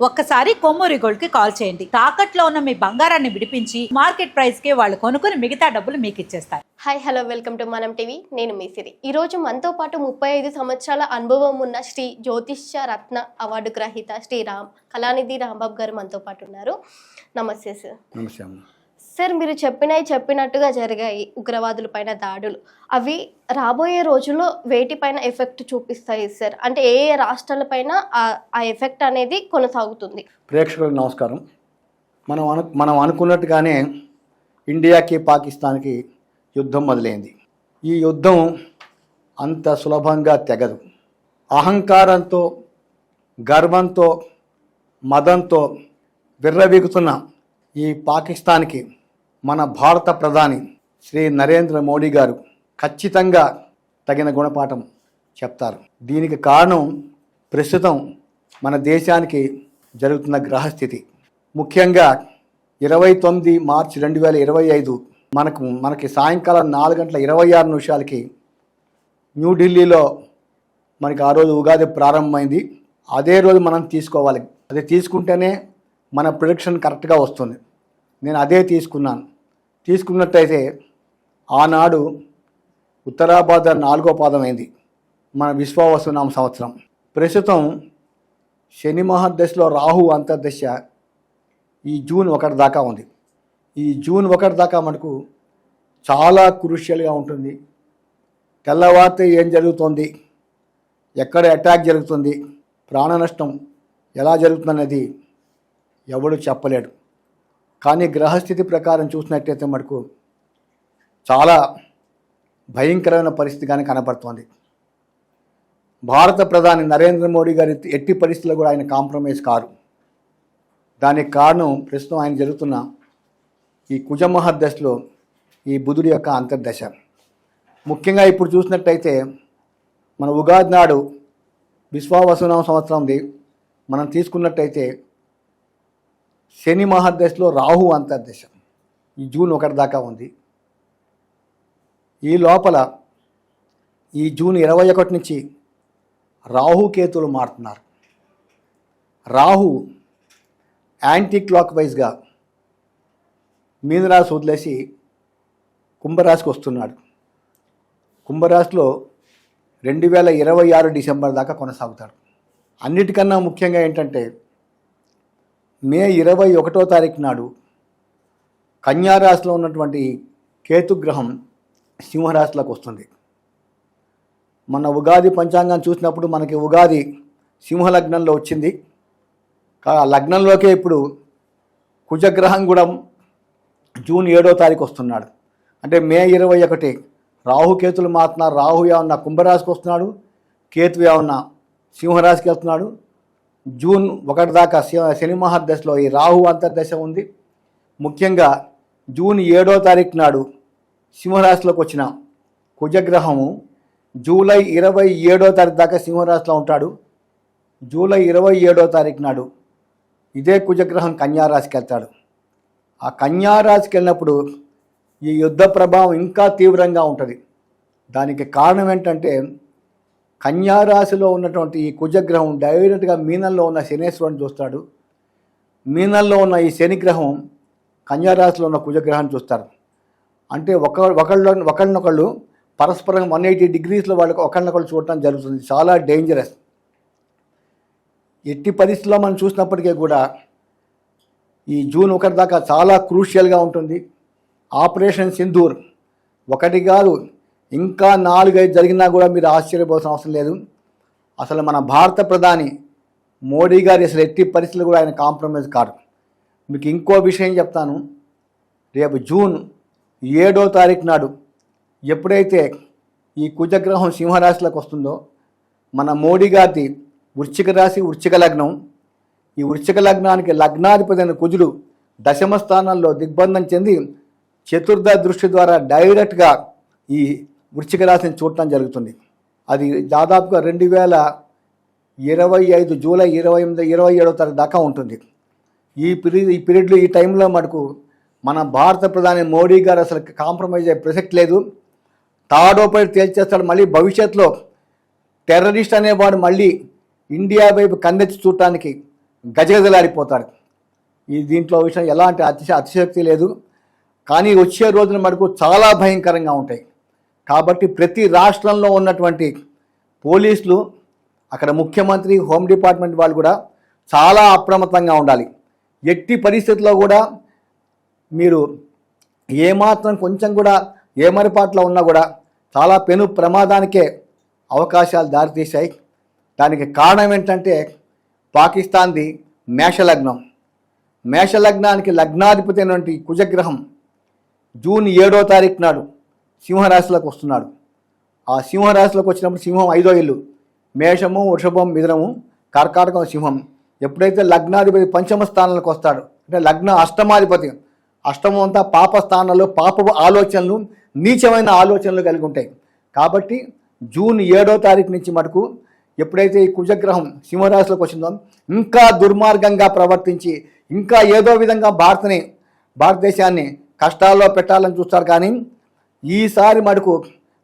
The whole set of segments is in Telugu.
ఒక్కసారి కొమ్మూరి గోల్డ్కి కాల్ చేయండి. తాకట్లో ఉన్న మీ బంగారాన్ని విడిపించి మార్కెట్ ప్రైస్కి వాళ్ళు కొనుక్కుని మిగతా డబ్బులు మీకు ఇచ్చేస్తారు. హాయ్ హలో వెల్కమ్ టు మనం టీవీ. నేను మీ సిరి. ఈ రోజు మనతో పాటు ముప్పై ఐదు సంవత్సరాల అనుభవం ఉన్న శ్రీ జ్యోతిష్య రత్న అవార్డు గ్రహీత శ్రీ రామ్ కళానిధి రాంబాబు గారు మనతో పాటు ఉన్నారు. నమస్తే సార్. నమస్తే సార్ మీరు చెప్పినవి చెప్పినట్టుగా జరిగాయి. ఉగ్రవాదుల పైన దాడులు. అవి రాబోయే రోజుల్లో వేటిపైన ఎఫెక్ట్ చూపిస్తాయి సార్. అంటే ఏ ఏ రాష్ట్రాలపైన ఆ- ఎఫెక్ట్ అనేది కొనసాగుతుంది. ప్రేక్షకులకు నమస్కారం. మనం అను మనం అనుకున్నట్టుగానే ఇండియాకి పాకిస్తాన్కి యుద్ధం మొదలైంది. ఈ యుద్ధం అంత సులభంగా తెగదు. అహంకారంతో గర్వంతో మదంతో విర్రవీగుతున్న ఈ పాకిస్తాన్కి మన భారత ప్రధాని శ్రీ నరేంద్ర మోడీ గారు ఖచ్చితంగా తగిన గుణపాఠం చెప్తారు. దీనికి కారణం ప్రస్తుతం మన దేశానికి జరుగుతున్న గ్రహస్థితి. ముఖ్యంగా ఇరవై తొమ్మిది మార్చి రెండు వేల ఇరవై ఐదు మనకు మనకి సాయంకాలం నాలుగు గంటల ఇరవై ఆరు నిమిషాలకి న్యూఢిల్లీలో మనకి ఆ రోజు ఉగాది ప్రారంభమైంది. అదే రోజు మనం తీసుకోవాలి. అది తీసుకుంటేనే మన ప్రొడిక్షన్ కరెక్ట్గా వస్తుంది. నేను అదే తీసుకున్నాను. తీసుకున్నట్టయితే ఆనాడు ఉత్తరాబాద నాలుగో పాదమైంది మన విశ్వావసునామ సంవత్సరం. ప్రస్తుతం శని మహాదశలో రాహు అంతర్దశ ఈ జూన్ ఒకటి దాకా ఉంది. ఈ జూన్ ఒకటి దాకా మనకు చాలా క్రూషియల్గా ఉంటుంది. తెల్లవారితే ఏం జరుగుతుంది? ఎక్కడ అటాక్ జరుగుతుంది? ప్రాణ నష్టం ఎలా జరుగుతుందనేది ఎవడు చెప్పలేడు. కానీ గ్రహస్థితి ప్రకారం చూసినట్టయితే మనకు చాలా భయంకరమైన పరిస్థితి కానీ కనపడుతోంది. భారత ప్రధాని నరేంద్ర మోడీ గారి ఎట్టి పరిస్థితుల్లో కూడా ఆయన కాంప్రమైజ్ కారు. దానికి కారణం ప్రస్తుతం ఆయన జరుగుతున్న ఈ కుజమహర్దశలో ఈ బుధుడి యొక్క అంతర్దశ. ముఖ్యంగా ఇప్పుడు చూసినట్టయితే మన ఉగాది నాడు విశ్వావసునామ సంవత్సరంది మనం తీసుకున్నట్టయితే శని మహాదశలో రాహు అంతర్దశ. ఈ జూన్ ఒకటి దాకా ఉంది. ఈ లోపల ఈ జూన్ ఇరవై ఒకటి నుంచి రాహుకేతులు మారుతున్నారు. రాహు యాంటీ క్లాక్ వైజ్గా మీనరాశి వదిలేసి కుంభరాశికి వస్తున్నాడు. కుంభరాశిలో రెండు వేల ఇరవై ఆరు డిసెంబర్ దాకా కొనసాగుతాడు. అన్నిటికన్నా ముఖ్యంగా ఏంటంటే మే ఇరవై ఒకటో తారీఖు నాడు కన్యారాశిలో ఉన్నటువంటి కేతుగ్రహం సింహరాశిలోకి వస్తుంది. మన ఉగాది పంచాంగం చూసినప్పుడు మనకి ఉగాది సింహ లగ్నంలో వచ్చింది. కా- ఆ లగ్నంలోకే ఇప్పుడు కుజగ్రహం కూడా జూన్ ఏడో తారీఖు వస్తున్నాడు. అంటే మే ఇరవై ఒకటి రాహుకేతులు మాత్రం రాహు ఏమన్నా కుంభరాశికి వస్తున్నాడు. కేతు ఏమన్నా సింహరాశికి వెళ్తున్నాడు. జూన్ ఒకటి దాకా శ- శని మహర్దశలో ఈ రాహు అంతర్దశ ఉంది. ముఖ్యంగా జూన్ ఏడో తారీఖు నాడు సింహరాశిలోకి వచ్చిన కుజగ్రహము జూలై ఇరవై ఏడో తారీఖు దాకా సింహరాశిలో ఉంటాడు. జూలై ఇరవై ఏడో తారీఖు నాడు ఇదే కుజగ్రహం కన్యారాశికి వెళ్తాడు. ఆ కన్యారాశికి వెళ్ళినప్పుడు ఈ యుద్ధ ప్రభావం ఇంకా తీవ్రంగా ఉంటుంది. దానికి కారణం ఏంటంటే కన్యారాశిలో ఉన్నటువంటి ఈ కుజగ్రహం డైరెక్ట్గా మీనంలో ఉన్న శనేశ్వరుని చూస్తాడు. మీనంలో ఉన్న ఈ శనిగ్రహం కన్యారాశిలో ఉన్న కుజగ్రహాన్ని చూస్తారు. అంటే ఒక ఒకళ్ళు ఒకళ్ళనొకళ్ళు పరస్పరం వన్ ఎయిటీ డిగ్రీస్లో వాళ్ళకి ఒకళ్ళనొకళ్ళు చూడటం జరుగుతుంది. చాలా డేంజరస్ ఎట్టి పరిస్థితుల్లో మనం చూసినప్పటికీ కూడా ఈ జూన్ ఒకటి దాకా చాలా క్రూషియల్గా ఉంటుంది. ఆపరేషన్ సింధూర్ ఒకటి కాదు ఇంకా నాలుగైదు జరిగినా కూడా మీరు ఆశ్చర్యపోవాల్సిన అవసరం లేదు. అసలు మన భారత ప్రధాని మోడీ గారి అసలు ఎట్టి పరిస్థితులు కూడా ఆయన కాంప్రమైజ్ కారు. మీకు ఇంకో విషయం చెప్తాను. రేపు జూన్ ఏడో తారీఖు నాడు ఎప్పుడైతే ఈ కుజగ్రహం సింహరాశిలోకి వస్తుందో మన మోడీ గారిది వృశ్చిక రాశి వృశ్చిక లగ్నం. ఈ వృశ్చిక లగ్నానికి లగ్నాధిపతి అయిన కుజుడు దశమ స్థానంలో దిగ్బంధం చెంది చతుర్థ దృష్టి ద్వారా డైరెక్ట్గా ఈ వృశ్చిక రాశిని చూడటం జరుగుతుంది. అది దాదాపుగా రెండు వేల ఇరవై ఐదు జూలై ఇరవై ఎనిమిది ఇరవై ఏడో తారీఖు దాకా ఉంటుంది. ఈ పీరియడ్ ఈ పీరియడ్లో ఈ టైంలో మటుకు మన భారత ప్రధాని మోడీ గారు అసలు కాంప్రమైజ్ అయ్యే ప్రసక్తి లేదు. తాడోపై తేల్చేస్తాడు. మళ్ళీ భవిష్యత్తులో టెర్రరిస్ట్ అనేవాడు మళ్ళీ ఇండియా వైపు కన్నెత్తి చూడటానికి గజగజలాడిపోతాడు. ఈ దీంట్లో విషయం ఎలాంటి అతిశ అతిశక్తి లేదు. కానీ వచ్చే రోజున మటుకు చాలా భయంకరంగా ఉంటాయి. కాబట్టి ప్రతి రాష్ట్రంలో ఉన్నటువంటి పోలీసులు అక్కడ ముఖ్యమంత్రి హోమ్ డిపార్ట్మెంట్ వాళ్ళు కూడా చాలా అప్రమత్తంగా ఉండాలి. ఎట్టి పరిస్థితుల్లో కూడా మీరు ఏమాత్రం కొంచెం కూడా ఏమరిపాట్లో ఉన్నా కూడా చాలా పెను ప్రమాదానికే అవకాశాలు దారితీశాయి. దానికి కారణం ఏంటంటే పాకిస్తాన్ది మేషలగ్నం. మేషలగ్నానికి లగ్నాధిపతి అయినటువంటి కుజగ్రహం జూన్ ఏడో తారీఖు నాడు సింహరాశిలోకి వస్తున్నాడు. ఆ సింహరాశిలోకి వచ్చినప్పుడు సింహం ఐదో ఇల్లు. మేషము వృషభం మిథునము కర్కాటకం సింహం. ఎప్పుడైతే లగ్నాధిపతి పంచమ స్థానంలోకి వస్తాడు అంటే లగ్న అష్టమాధిపతి అష్టమం అంతా పాప స్థానాల్లో పాప ఆలోచనలు నీచమైన ఆలోచనలు కలిగి ఉంటాయి. కాబట్టి జూన్ ఏడో తారీఖు నుంచి మటుకు ఎప్పుడైతే ఈ కుజగ్రహం సింహరాశిలోకి వచ్చిందో ఇంకా దుర్మార్గంగా ప్రవర్తించి ఇంకా ఏదో విధంగా భారత్ని భారతదేశాన్ని కష్టాల్లో పెట్టాలని చూస్తారు కానీ ఈసారి మటుకు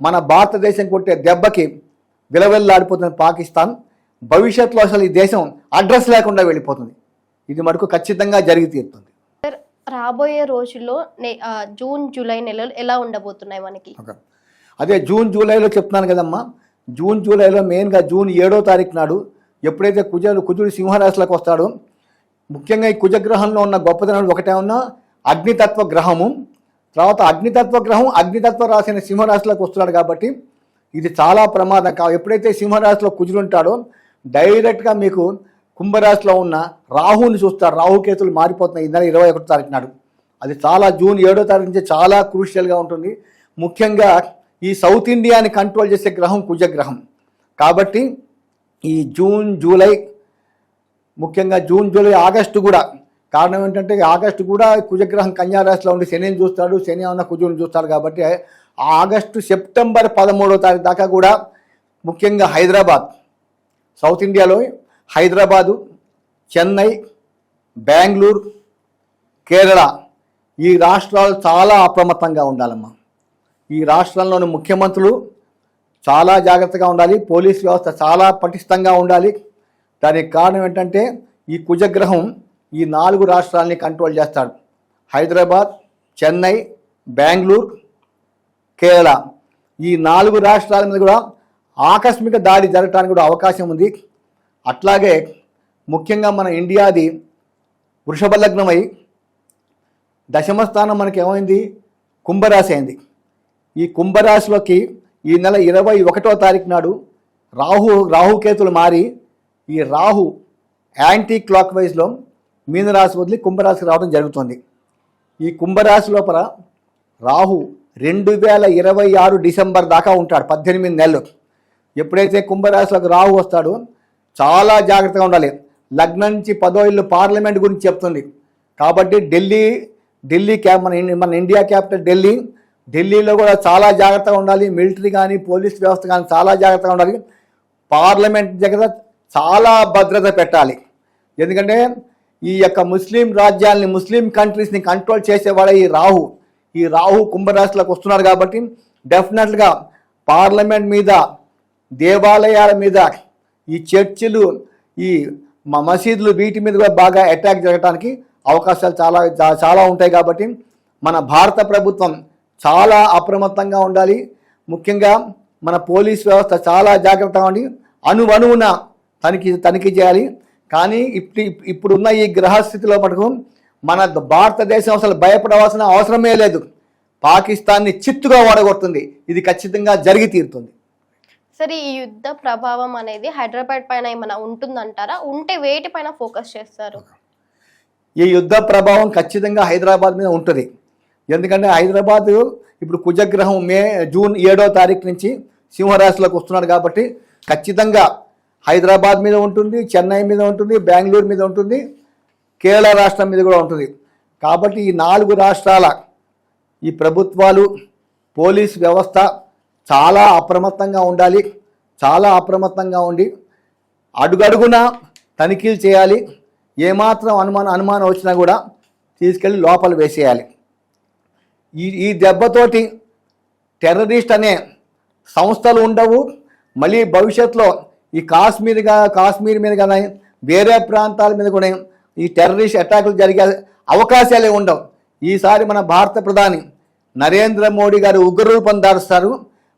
మన భారతదేశం కొట్టే దెబ్బకి విలవెల్లాడిపోతుంది పాకిస్తాన్. భవిష్యత్తులో అసలు ఈ దేశం అడ్రస్ లేకుండా వెళ్ళిపోతుంది. ఇది మటుకు ఖచ్చితంగా జరిగి తీరుతుంది. సార్ రాబోయే రోజుల్లో జూన్ జూలై నెలలు ఎలా ఉండబోతున్నాయి మనకి. అదే జూన్ జూలైలో చెప్తున్నాను కదమ్మా. జూన్ జూలైలో మెయిన్గా జూన్ ఏడో తారీఖు నాడు ఎప్పుడైతే కుజుడు కుజుడు సింహరాశిలోకి వస్తాడో ముఖ్యంగా ఈ కుజగ్రహంలో ఉన్న గొప్పదనం ఒకటే ఉన్న అగ్నితత్వ గ్రహము తర్వాత అగ్నితత్వ గ్రహం అగ్నితత్వ రాసిన సింహరాశిలోకి వస్తున్నాడు కాబట్టి ఇది చాలా ప్రమాదం. కా ఎప్పుడైతే సింహరాశిలో కుజులుంటాడో డైరెక్ట్గా మీకు కుంభరాశిలో ఉన్న రాహుని చూస్తారు. రాహుకేతులు మారిపోతున్నాయి. ఈ నెల ఇరవై ఒకటో తారీఖు నాడు. అది చాలా జూన్ ఏడో తారీఖు నుంచి చాలా క్రూషియల్గా ఉంటుంది. ముఖ్యంగా ఈ సౌత్ ఇండియాని కంట్రోల్ చేసే గ్రహం కుజగ్రహం. కాబట్టి ఈ జూన్ జూలై ముఖ్యంగా జూన్ జూలై ఆగస్టు కూడా కారణం ఏంటంటే ఆగస్టు కూడా కుజగ్రహం కన్యా రాశిలో ఉండి శనిని చూస్తాడు శని ఉన్న కుజుని చూస్తాడు కాబట్టి ఆ ఆగస్టు సెప్టెంబర్ పదమూడో తారీఖు దాకా కూడా ముఖ్యంగా హైదరాబాద్ సౌత్ ఇండియాలో హైదరాబాదు చెన్నై బెంగళూరు కేరళ ఈ రాష్ట్రాలు చాలా అప్రమత్తంగా ఉండాలమ్మా. ఈ రాష్ట్రంలోని ముఖ్యమంత్రులు చాలా జాగ్రత్తగా ఉండాలి పోలీస్ వ్యవస్థ చాలా పటిష్టంగా ఉండాలి. దానికి కారణం ఏంటంటే ఈ కుజగ్రహం ఈ నాలుగు రాష్ట్రాలని కంట్రోల్ చేస్తాడు. హైదరాబాద్ చెన్నై బెంగళూరు కేరళ. ఈ నాలుగు రాష్ట్రాల మీద కూడా ఆకస్మిక దాడి జరగడానికి కూడా అవకాశం ఉంది. అట్లాగే ముఖ్యంగా మన ఇండియాది వృషభ లగ్నమై దశమ స్థానం మనకి ఏమైంది కుంభరాశి అయింది. ఈ కుంభరాశిలోకి ఈ నెల ఇరవై ఒకటో తారీఖు నాడు రాహు రాహుకేతులు మారి ఈ రాహు యాంటీ క్లాక్ వైజ్లో మీనరాశి వదిలి కుంభరాశికి రావడం జరుగుతుంది. ఈ కుంభరాశి లోపల రాహు రెండు వేల ఇరవై ఆరు డిసెంబర్ దాకా ఉంటాడు పద్దెనిమిది నెలలు. ఎప్పుడైతే కుంభరాశిలోకి రాహు వస్తాడో చాలా జాగ్రత్తగా ఉండాలి. లగ్నం నుంచి పదో ఇల్లు పార్లమెంట్ గురించి చెప్తుంది. కాబట్టి ఢిల్లీ ఢిల్లీ క్యాప్ మన మన ఇండియా క్యాపిటల్ ఢిల్లీ ఢిల్లీలో కూడా చాలా జాగ్రత్తగా ఉండాలి. మిలిటరీ కానీ పోలీస్ వ్యవస్థ కానీ చాలా జాగ్రత్తగా ఉండాలి. పార్లమెంట్ దగ్గర చాలా భద్రత పెట్టాలి. ఎందుకంటే ఈ యొక్క ముస్లిం రాజ్యాల్ని ముస్లిం కంట్రీస్ని కంట్రోల్ చేసేవాడే ఈ రాహు. ఈ రాహు కుంభరాశిలోకి వస్తున్నారు కాబట్టి డెఫినెట్గా పార్లమెంట్ మీద దేవాలయాల మీద ఈ చర్చిలు ఈ మసీదులు వీటి మీద కూడా బాగా అటాక్ జరగడానికి అవకాశాలు చాలా చాలా ఉంటాయి కాబట్టి మన భారత ప్రభుత్వం చాలా అప్రమత్తంగా ఉండాలి. ముఖ్యంగా మన పోలీస్ వ్యవస్థ చాలా జాగ్రత్తగా ఉండి అణువణువున తనిఖీ తనిఖీ చేయాలి. కానీ ఇప్పుడు ఇప్పుడున్న ఈ గ్రహస్థితిలో మటుకు మన భారతదేశం అసలు భయపడవలసిన అవసరమే లేదు. పాకిస్తాన్ని చిత్తుగా ఓడగొడుతుంది. ఇది ఖచ్చితంగా జరిగి తీరుతుంది. సరే ఈ యుద్ధ ప్రభావం అనేది హైదరాబాద్ పైన ఏమైనా ఉంటుందంటారా? ఉంటే వేటి పైన ఫోకస్ చేస్తారు? ఈ యుద్ధ ప్రభావం ఖచ్చితంగా హైదరాబాద్ మీద ఉంటుంది. ఎందుకంటే హైదరాబాద్ ఇప్పుడు కుజగ్రహం మే జూన్ ఏడో తారీఖు నుంచి సింహరాశిలోకి వస్తున్నాడు కాబట్టి ఖచ్చితంగా హైదరాబాద్ మీద ఉంటుంది చెన్నై మీద ఉంటుంది బెంగళూరు మీద ఉంటుంది కేరళ రాష్ట్రం మీద కూడా ఉంటుంది. కాబట్టి ఈ నాలుగు రాష్ట్రాల ఈ ప్రభుత్వాలు పోలీస్ వ్యవస్థ చాలా అప్రమత్తంగా ఉండాలి చాలా అప్రమత్తంగా ఉండి అడుగడుగున తనిఖీలు చేయాలి ఏమాత్రం అనుమానం అనుమానం వచ్చినా కూడా తీసుకెళ్ళి లోపల వేసేయాలి. ఈ ఈ దెబ్బతోటి టెర్రరిస్ట్ అనే సంస్థలు ఉండవు మళ్ళీ భవిష్యత్తులో ఈ కాశ్మీర్గా కాశ్మీర్ మీద కానీ వేరే ప్రాంతాల మీద కూడా ఈ టెర్రరిస్ట్ అటాకులు జరిగే అవకాశాలే ఉండవు. ఈసారి మన భారత ప్రధాని నరేంద్ర మోడీ గారు ఉగ్రరూపం దారుస్తారు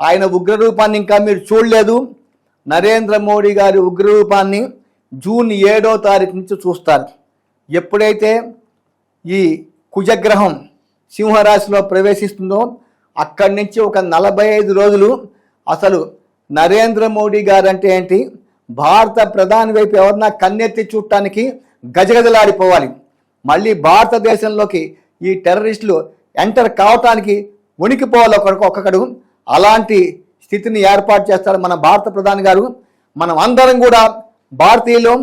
ఆయన ఉగ్రరూపాన్ని ఇంకా మీరు చూడలేదు. నరేంద్ర మోడీ గారి ఉగ్రరూపాన్ని జూన్ ఏడో తారీఖు నుంచి చూస్తారు. ఎప్పుడైతే ఈ కుజగ్రహం సింహరాశిలో ప్రవేశిస్తుందో అక్కడి నుంచి ఒక నలభై ఐదు రోజులు అసలు నరేంద్ర మోడీ గారు అంటే ఏంటి? భారత ప్రధాని వైపు ఎవరన్నా కన్నెత్తి చూడటానికి గజగజలాడిపోవాలి. మళ్ళీ భారతదేశంలోకి ఈ టెర్రరిస్టులు ఎంటర్ కావటానికి ఉనికిపోవాలి ఒకరికి ఒక్కొక్కడు. అలాంటి స్థితిని ఏర్పాటు చేస్తారు మన భారత ప్రధాని గారు. మనం అందరం కూడా భారతీయులు.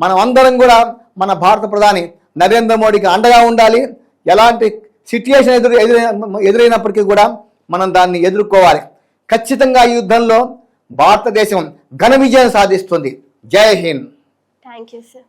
మనం అందరం కూడా మన భారత ప్రధాని నరేంద్ర మోడీకి అండగా ఉండాలి. ఎలాంటి సిట్యుయేషన్ ఎదురు ఎదురైన ఎదురైనప్పటికీ కూడా మనం దాన్ని ఎదుర్కోవాలి. ఖచ్చితంగా ఈ యుద్ధంలో భారతదేశం ఘన విజయం సాధిస్తుంది. జై హింద్. Thank you sir